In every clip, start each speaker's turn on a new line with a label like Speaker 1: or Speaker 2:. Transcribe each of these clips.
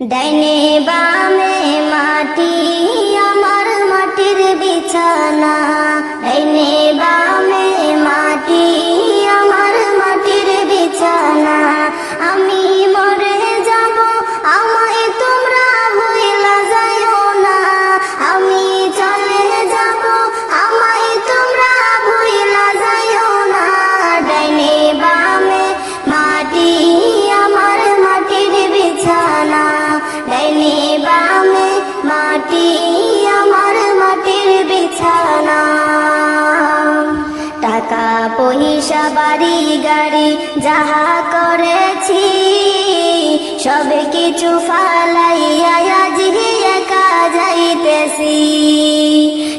Speaker 1: ডাইনে বামে মাটি আমার মাটির বিছানা ডাইনে বামে মাটি আমার মাটির বিছানা আমি মরে যাব আমায় তোমরা ভুইলা যাইও না আমি চলে মাটি, আমার মাটির বিছানা। টাকা, পয়সা, বাড়ি, গাড়ি, যাহা করেছি, সব কিছু ফালাইয়া একা যাইতেছি।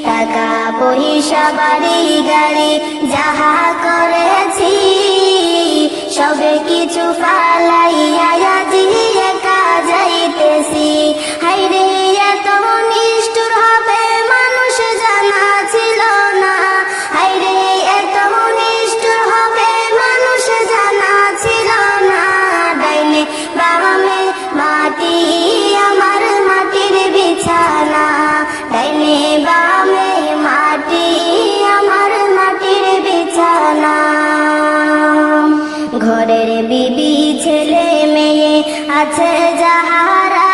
Speaker 1: টাকা, পয়সা, বাড়ি, গাড়ি, যাহা করেছি, সব কিছু ফালাইয়া আছে যাহারা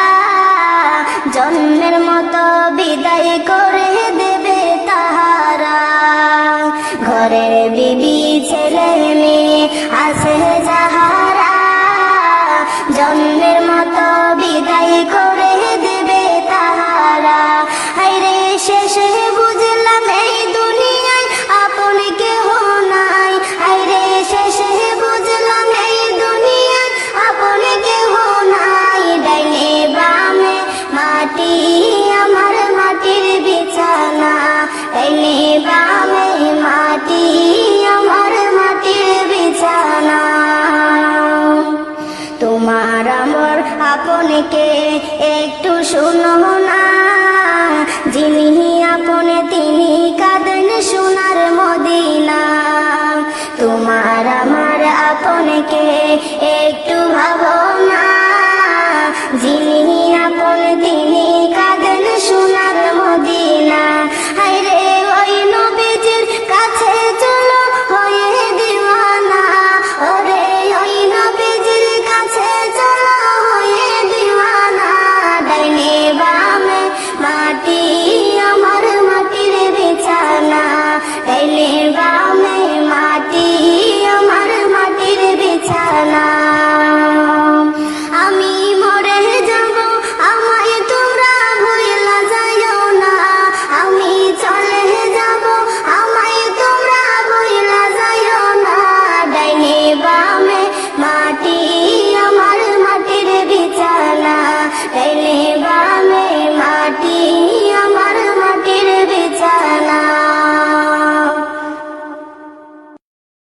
Speaker 1: জন্মের মতো বিদায় করে দেবে তাহারা। ঘরের বিবি, ছেলে, মেয়ে আছে যাহারা জন্মের মতো আপনকে একটু শুনো না। যিনি আপনে তিনি শোনা